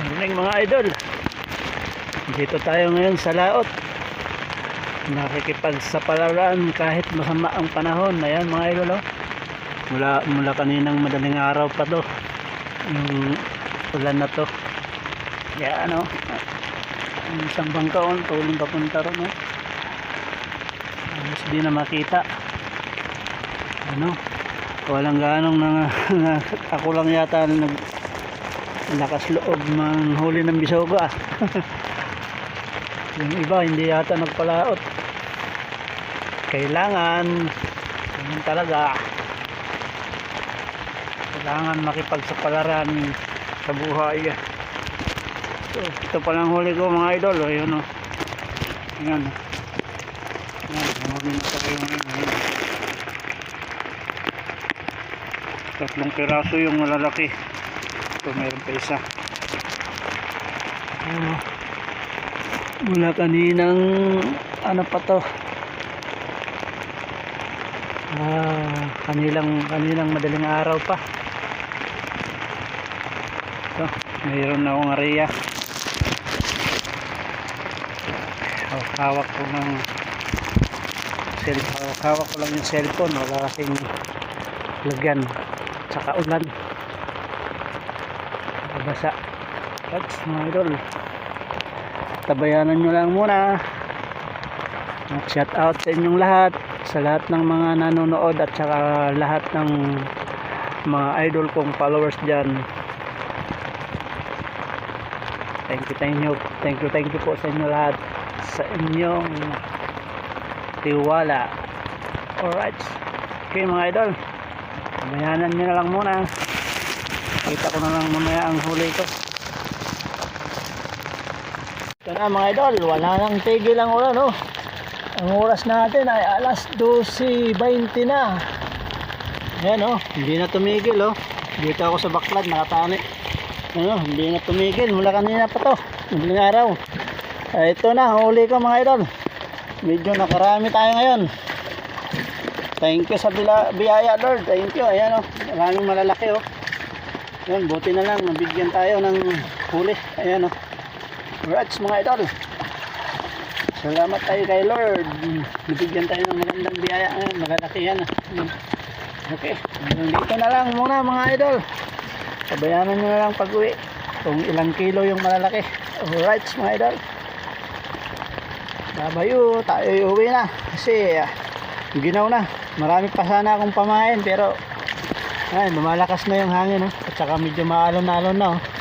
Morning mga idol. Dito tayo ngayon sa laot. Nakikipagsapalaran kahit masama ang panahon. Ayan mga idol oh. Mula, mula kaninang madaling araw pa to. Yung ulan na to. Yan oh. Ang isang bangkaon, tuling papunta ron oh. Halos di na makita. Ano? Walang ganong na, ako lang yata nag lakas loob manghuli ng bisoga. Yung iba hindi yata nagpalaot. Kailangan ganun talaga. Kailangan makipagsapalaran sa buhay. So, ito palang huli ko mga idol. O yun o. Yan yan humagin tatlong piraso yung malalaki ito meron pa isa. Ano mula kaninang ano pa to? Ah, kanilang kanilang madaling araw pa. Ito mayroon na akong area. Oh, hawak ko ng cell, hawak, hawak ko lang yung cellphone. Wala kasing lagyan tsaka ulan basa that's mga idol. Tabayanan nyo lang muna. At shout out sa inyong lahat sa lahat ng mga nanonood at saka lahat ng mga idol kong followers dyan. Thank you thank you. Thank you thank you po sa inyo lahat. Sa inyong tiwala. Alright. Okay mga idol. Tabayanan nyo na lang muna kita ko na lang mamaya ang huli ko. Ito na mga idol. Wala nang tigil ang ulan oh. ang oras natin ay alas 12.20 na. Ayan oh hindi na tumigil oh dito ako sa baklad nakatani. Ano hindi na tumigil. Mula kanina pa to. Madaling araw. Ay ito na huli ko mga idol. Medyo nakarami tayo ngayon. Thank you sa bila, biyaya lord. Thank you. Ayan oh maraming malalaki oh yun, buti na lang, nabigyan tayo ng huli. Ayan. Oh. Congrats mga idol. Salamat tayo kay Lord. Nabigyan tayo ng magandang biyaya. Ayan, malalaki yan. ah. Okay, dito na lang muna mga idol. Sabayanan nyo na lang pag uwi. Kung ilang kilo yung malalaki. Alright mga idol. Babayo, tayo uwi na. Kasi ah, ginaw na. Marami pa sana akong pamain pero ay, lumalakas na yung hangin, oh. At saka medyo maalon-alon na, oh.